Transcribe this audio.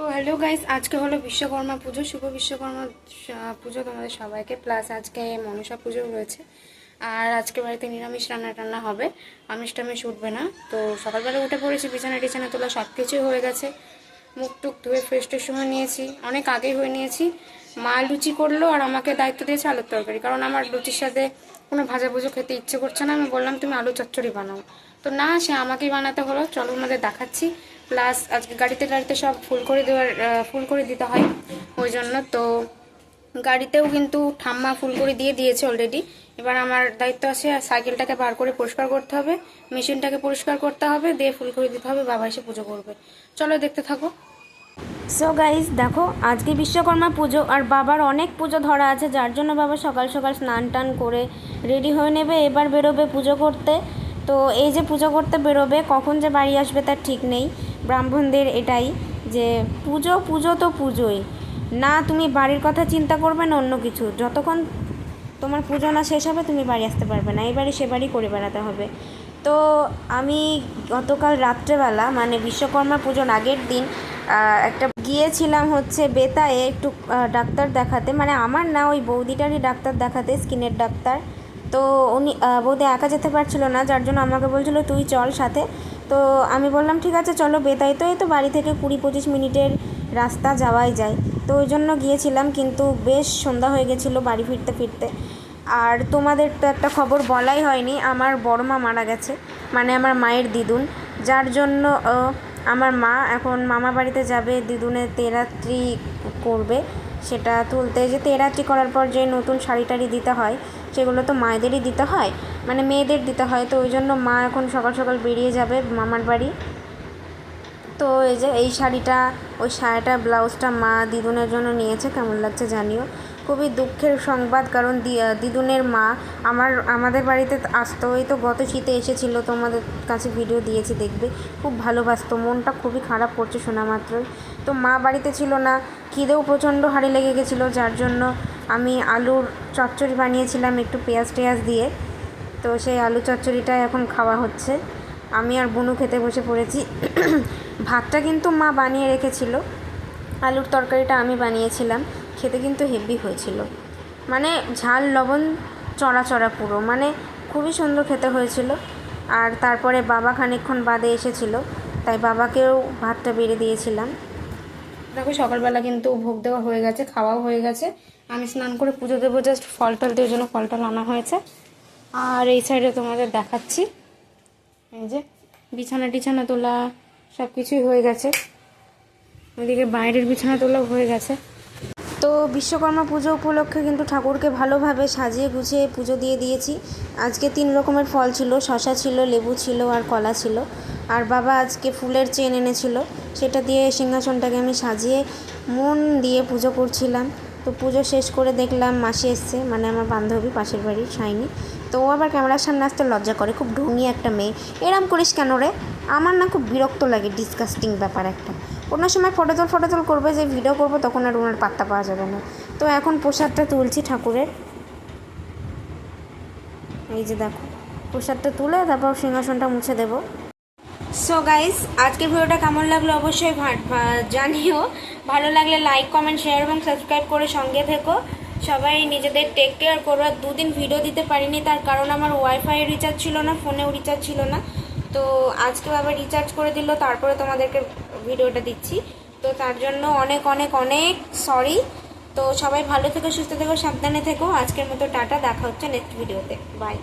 তো hello guys আজকে হলো বিশ্বকর্মা পুজো, শুভ বিশ্বকর্মা পুজো তোমাদের সবাইকে। প্লাস আজকে মনসা পুজো রয়েছে। আর আজকে বাড়িতে নিরামিষ রান্না টান্না হবে। আমিষ টামিষ উঠবে না। তো সকালবেলা উঠে পড়েছি, বিছানা টিছানা তোলা সব কিছুই হয়ে গেছে। মুখ টুক ধুয়ে ফ্রেশ ট্রেশ হয়ে নিয়েছি। অনেক আগেই হয়ে নিয়েছি। মা লুচি করল আর আমাকে দায়িত্ব দিয়েছে আলুর তরকারি। কারণ আমার লুচির সাথে কোনো ভাজা ভুজো খেতে ইচ্ছে করছে না। আমি বললাম, তুমি আলু চচ্চড়ি বানাও। তো না, সে আমাকেই বানাতে হলো। চলো আমাদের দেখাচ্ছি। প্লাস আজকে গাড়িতে গাড়িতে সব ফুল করে দেওয়ার ফুল করে দিতে হয় ওই জন্য। তো গাড়িতেও কিন্তু ঠাম্মা ফুল করে দিয়ে দিয়েছে অলরেডি এবার আমার দায়িত্ব আছে সাইকেলটাকে বার করে পরিষ্কার করতে হবে, মেশিনটাকে পরিষ্কার করতে হবে, দিয়ে ফুল করে দিতে হবে, বাবা এসে পুজো করবে। চলো দেখতে থাকো। সো গাইজ দেখো, আজকে বিশ্বকর্মা পুজো আর বাবার অনেক পুজো ধরা আছে, যার জন্য বাবা সকাল সকাল স্নান টান করে রেডি হয়ে নেবে, এবার বেরোবে পুজো করতে। তো এই যে পুজো করতে বেরোবে, কখন যে বাড়ি আসবে তার ঠিক নেই। ব্রাহ্মণদের এটাই যে পুজো পুজো তো পুজোই। না, তুমি বাড়ির কথা চিন্তা করবে না, অন্য কিছু। যতক্ষণ তোমার পুজো না শেষ হবে, তুমি বাড়ি আসতে পারবে না। এই বাড়ি সে বাড়ি করে বেড়াতে হবে। তো আমি গতকাল রাত্রেবেলা মানে বিশ্বকর্মা পুজোর আগের দিন একটা গিয়েছিলাম হচ্ছে বেতায়ে একটু ডাক্তার দেখাতে। মানে আমার না, ওই বৌদিটারই ডাক্তার দেখাতে, স্কিনের ডাক্তার। তো উনি বৌদি একা যেতে পারছিল না, যার জন্য আমাকে বলছিল, তুই চল সাথে। তো আমি বললাম, ঠিক আছে, চলো বেতাই। তো বাড়ি থেকে কুড়ি পঁচিশ মিনিটের রাস্তা যাওয়াই যায়। তো ওই জন্য গিয়েছিলাম, কিন্তু বেশ সন্ধ্যা হয়ে গেছিল বাড়ি ফিরতে ফিরতে। আর তোমাদের তো একটা খবর বলাই হয়নি, আমার বড় মা মারা গেছে মানে আমার মায়ের দিদুন। যার জন্য আমার মা এখন মামা বাড়িতে যাবে, দিদুনের তেরাত্রি করবে। সেটা তুলতে যে তেরাত্রি করার পর যে নতুন শাড়ি টাড়ি দিতে হয়, সেগুলো তো মায়েদেরই দিতে হয়। মানে মেয়েদের দিতে হয়, তো ওই জন্য মা এখন সকাল সকাল বেরিয়ে যাবে মামার বাড়ি। তো এই যে এই শাড়িটা, ওই শাড়িটা, ব্লাউজটা মা দিদুনের জন্য নিয়েছে, কেমন লাগছে জানিও। খুবই দুঃখের সংবাদ, কারণ দিদুনের মা আমার, আমাদের বাড়িতে আসতো। ওই তো গত শীতে এসেছিল, তোমাদের কাছে ভিডিও দিয়েছি, দেখবে। খুব ভালোবাসতো, মনটা খুবই খারাপ করছে শোনা মাত্রই। তো মা বাড়িতে ছিল না, খিদেও প্রচণ্ড হাড়ে লেগে গেছিল, যার জন্য আমি আলুর চচ্চড়ি বানিয়েছিলাম একটু পেঁয়াজ টেয়াজ দিয়ে। তো সেই আলু চচ্চড়িটা এখন খাওয়া হচ্ছে। আমি আর বুনু খেতে বসে পড়েছি। ভাতটা কিন্তু মা বানিয়ে রেখেছিল। আলুর তরকারিটা আমি বানিয়েছিলাম। খেতে কিন্তু হেভি হয়েছিল। মানে ঝাল, লবণ চড়া চড়া পুরো। মানে খুবই সুন্দর খেতে হয়েছিল। আর তারপরে বাবা খানিকক্ষণ বাদে এসেছিল। তাই বাবাকেও ভাতটা বেড়ে দিয়েছিলাম। দেখো, সকালবেলা কিন্তু ভোগ দেওয়া হয়ে গেছে, খাওয়াও হয়ে গেছে। আমি স্নান করে পুজো দেবো, জাস্ট ফল টল দেওয়ার জন্য ফল টল আনা হয়েছে। আর এই সাইডে তোমাদের দেখাচ্ছি। এই যে বিছানা টিছানা তোলা সব কিছুই হয়ে গেছে। ওইদিকে বাইরের বিছানা তোলাও হয়ে গেছে। তো বিশ্বকর্মা পুজো উপলক্ষে কিন্তু ঠাকুরকে ভালোভাবে সাজিয়ে গুছিয়ে পুজো দিয়ে দিয়েছি। আজকে তিন রকমের ফল ছিল, শশা ছিল, লেবু ছিল আর কলা ছিল। আর বাবা আজকে ফুলের চেন এনেছিল, সেটা দিয়ে সিংহাসনটাকে আমি সাজিয়ে মন দিয়ে পুজো করছিলাম। তো পুজো শেষ করে দেখলাম মাসি এসছে মানে আমার বান্ধবী, পাশের বাড়ির শাইনি তো ও আবার ক্যামেরার সামনে আসতে লজ্জা করে, খুব ঢুঙি একটা মেয়ে। এরম করিস কেন রে? আমার না খুব বিরক্ত লাগে ডিসকাস্টিং ব্যাপার একটা। কোনো সময় ফটো তোল ফটো তোল করবে, যে ভিডিও করব, তখন আর ওনার পাত্তা পাওয়া যাবে না। তো এখন প্রসাদটা তুলছি ঠাকুরের। এই যে দেখো, প্রসাদটা তুলে তারপর সিংহাসনটা মুছে দেবো। সো গাইস আজকের ভিডিওটা কেমন লাগল অবশ্যই জানিও। ভালো লাগলে লাইক কমেন্ট শেয়ার এবং সাবস্ক্রাইব করে সঙ্গে থেকো। সবাই নিজেদের টেক কেয়ার করো। দুদিন ভিডিও দিতে পারিনি, তার কারণ আমার ওয়াইফাই রিচার্জ ছিল না ফোনেও রিচার্জ ছিল না। তো আজকে আবার রিচার্জ করে দিল, তারপরে তোমাদেরকে ভিডিওটা দিচ্ছি। তো তার জন্য অনেক অনেক অনেক সরি তো সবাই ভালো থেকো, সুস্থ থেকো, সাবধানে থেকো। আজকের মতো টাটা, দেখা হচ্ছে নেক্সট ভিডিওতে বাই